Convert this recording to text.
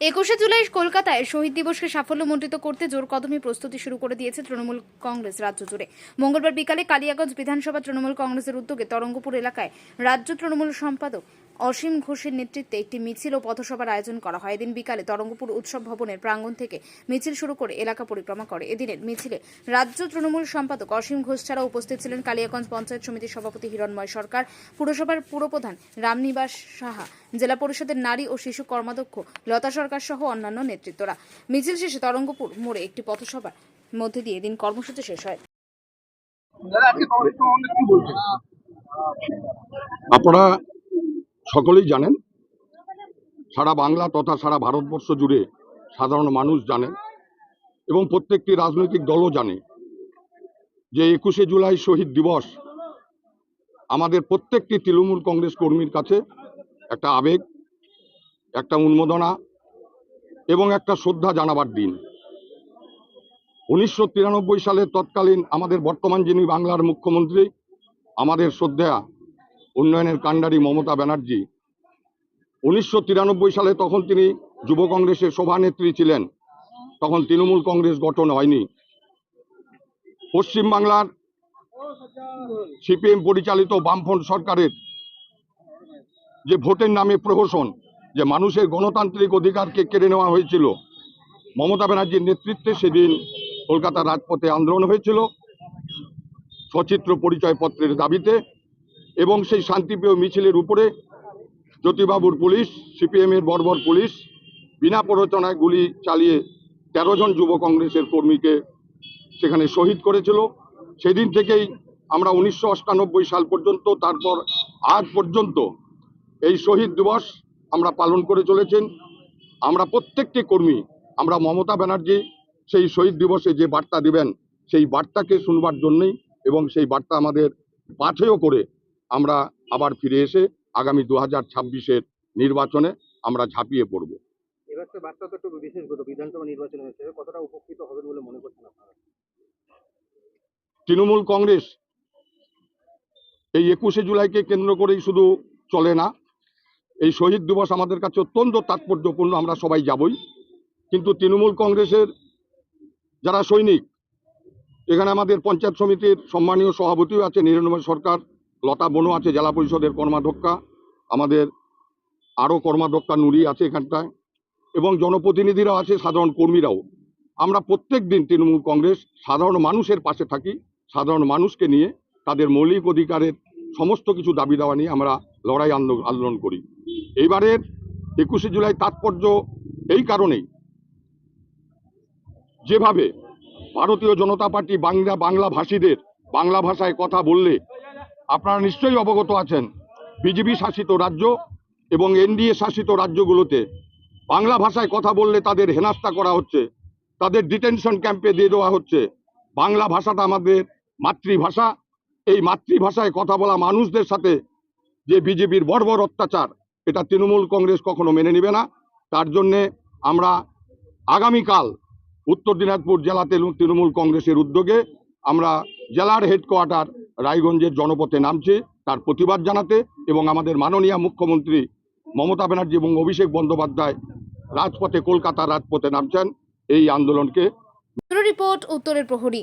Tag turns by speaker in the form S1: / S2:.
S1: একুশে জুলাই কলকাতায় শহীদ দিবসকে সাফল্যমণ্ডিত করতে জোর কদমে প্রস্তুতি শুরু করে দিয়েছে তৃণমূল কংগ্রেস রাজ্য জুড়ে। মঙ্গলবার বিকালে কালিয়াগঞ্জ বিধানসভা তৃণমূল কংগ্রেসের উদ্যোগে তরঙ্গপুর এলাকায় রাজ্য তৃণমূল সম্পাদক অসীম ঘোষের নেতৃত্বে একটি মিছিল ও পথসভার আয়োজন করা হয়। এদিন বিকালে তরঙ্গপুর উৎসব ভবনের প্রাঙ্গণ থেকে মিছিল শুরু করে এলাকা পরিক্রমা করে। এদিনের মিছিলে রাজ্য তৃণমূল সম্পাদক অসীম ঘোষ ছাড়া উপস্থিত ছিলেন কালিয়াগঞ্জ পঞ্চায়েত সমিতির সভাপতি হিরণময় সরকার পুরসভার পুরপ্রধান রামনিবাস সাহা জেলা পরিষদের নারী ও শিশু কর্মাধ্যক্ষ লতা সরকার সহ অন্যান্য নেতৃত্বরা। মিছিল শেষে তরঙ্গপুর মোড়ে একটি পথসভার মধ্যে দিয়ে দিন কর্মসূচি শেষ হয়।
S2: দাদা আজকে কংগ্রেস সম্বন্ধে কি বলছেন?
S3: আপনারা সকলেই জানেন, সারা বাংলা তথা সারা ভারতবর্ষ জুড়ে সাধারণ মানুষ জানেন এবং প্রত্যেকটি রাজনৈতিক দলও জানে যে একুশে জুলাই শহীদ দিবস আমাদের প্রত্যেকটি তৃণমূল কংগ্রেস কর্মীর কাছে একটা আবেগ, একটা উন্মোদনা এবং একটা শ্রদ্ধা জানাবার দিন। উনিশশো সালের তৎকালীন আমাদের বর্তমান যিনি বাংলার মুখ্যমন্ত্রী, আমাদের শ্রদ্ধা উন্নয়নের কাণ্ডারি মমতা ব্যানার্জি। উনিশশো তিরানব্বই সালে তখন তিনি যুব কংগ্রেসের সভানেত্রী ছিলেন। তখন তৃণমূল কংগ্রেস গঠন হয়নি। পশ্চিমবাংলার সিপিএম পরিচালিত বামফ্রন্ট সরকারের যে ভোটের নামে প্রহসন, যে মানুষের গণতান্ত্রিক অধিকারকে কেড়ে নেওয়া হয়েছিল, মমতা ব্যানার্জির নেতৃত্বে সেদিন কলকাতার রাজপথে আন্দোলন হয়েছিল। সচিত্র পরিচয়পত্রের দাবিতে এবং সেই শান্তিপ্রিয় মিছিলের উপরে জ্যোতিবাবুর পুলিশ, সিপিএমের বর্বর পুলিশ বিনা প্ররোচনায় গুলি চালিয়ে তেরো জন যুব কংগ্রেসের কর্মীকে সেখানে শহীদ করেছিল। সেদিন থেকেই আমরা উনিশশো সাল পর্যন্ত, তারপর আজ পর্যন্ত এই শহীদ দিবস আমরা পালন করে চলেছেন। আমরা প্রত্যেকটি কর্মী, আমরা মমতা ব্যানার্জি, সেই শহীদ দিবসে যে বার্তা দিবেন, সেই বার্তাকে শুনবার জন্যই এবং সেই বার্তা আমাদের পাথেয় করে আমরা আবার ফিরে এসে আগামী দু হাজার ছাব্বিশের নির্বাচনে আমরা ঝাঁপিয়ে পড়ব।
S2: এবার তো বার্তা তো একটু বিধানসভা নির্বাচন হয়েছে কতটা উপকৃত হবেন বলে মনে করছেন আপনারা?
S3: তৃণমূল কংগ্রেস এই একুশে জুলাইকে কেন্দ্র করেই শুধু চলে না এই শহীদ দিবস আমাদের কাছে অত্যন্ত তাৎপর্যপূর্ণ আমরা সবাই যাবই। কিন্তু তৃণমূল কংগ্রেসের যারা সৈনিক এখানে আমাদের পঞ্চায়েত সমিতির সম্মানীয় সভাপতিও আছে নিরানব্বই সরকার লতা বনু আছে জেলা পরিষদের কর্মাধ্যক্ষা, আমাদের আরও কর্মাধ্যক্ষা নুরি আছে এখানটায়, এবং জনপ্রতিনিধিরাও আছে সাধারণ কর্মীরাও। আমরা প্রত্যেক দিন তৃণমূল কংগ্রেস সাধারণ মানুষের পাশে থাকি, সাধারণ মানুষকে নিয়ে তাদের মৌলিক অধিকারের সমস্ত কিছু দাবি দাওয়া নিয়ে আমরা লড়াই আন্দো- আন্দোলন করি। এইবারের একুশে জুলাই তাৎপর্য এই কারণেই। যেভাবে ভারতীয় জনতা পার্টি বাংলা বাংলা ভাষীদের, বাংলা ভাষায় কথা বললে আপনারা নিশ্চয়ই অবগত আছেন। বিজেপি শাসিত রাজ্য এবং এনডিএ শাসিত রাজ্যগুলোতে বাংলা ভাষায় কথা বললে তাদের হেনাস্তা করা হচ্ছে, তাদের ডিটেনশন ক্যাম্পে দিয়ে দেওয়া হচ্ছে। বাংলা ভাষাটা আমাদের মাতৃভাষা। এই মাতৃভাষায় কথা বলা মানুষদের সাথে যে বিজেপির বর্বর অত্যাচার, এটা তৃণমূল কংগ্রেস কখনো মেনে নেবে না। তার জন্যে আমরা আগামীকাল উত্তর দিনাজপুর জেলাতে তৃণমূল কংগ্রেসের উদ্যোগে আমরা জেলার হেডকোয়ার্টার রায়গঞ্জের জনপথে নামছে, তার প্রতিবাদ জানাতে এবং আমাদের মাননীয় মুখ্যমন্ত্রী মমতা ব্যানার্জি এবং অভিষেক বন্দ্যোপাধ্যায় রাজপথে কলকাতা রাজপথে নামছেন এই আন্দোলনকে।
S1: রিপোর্ট, উত্তরের প্রহরী।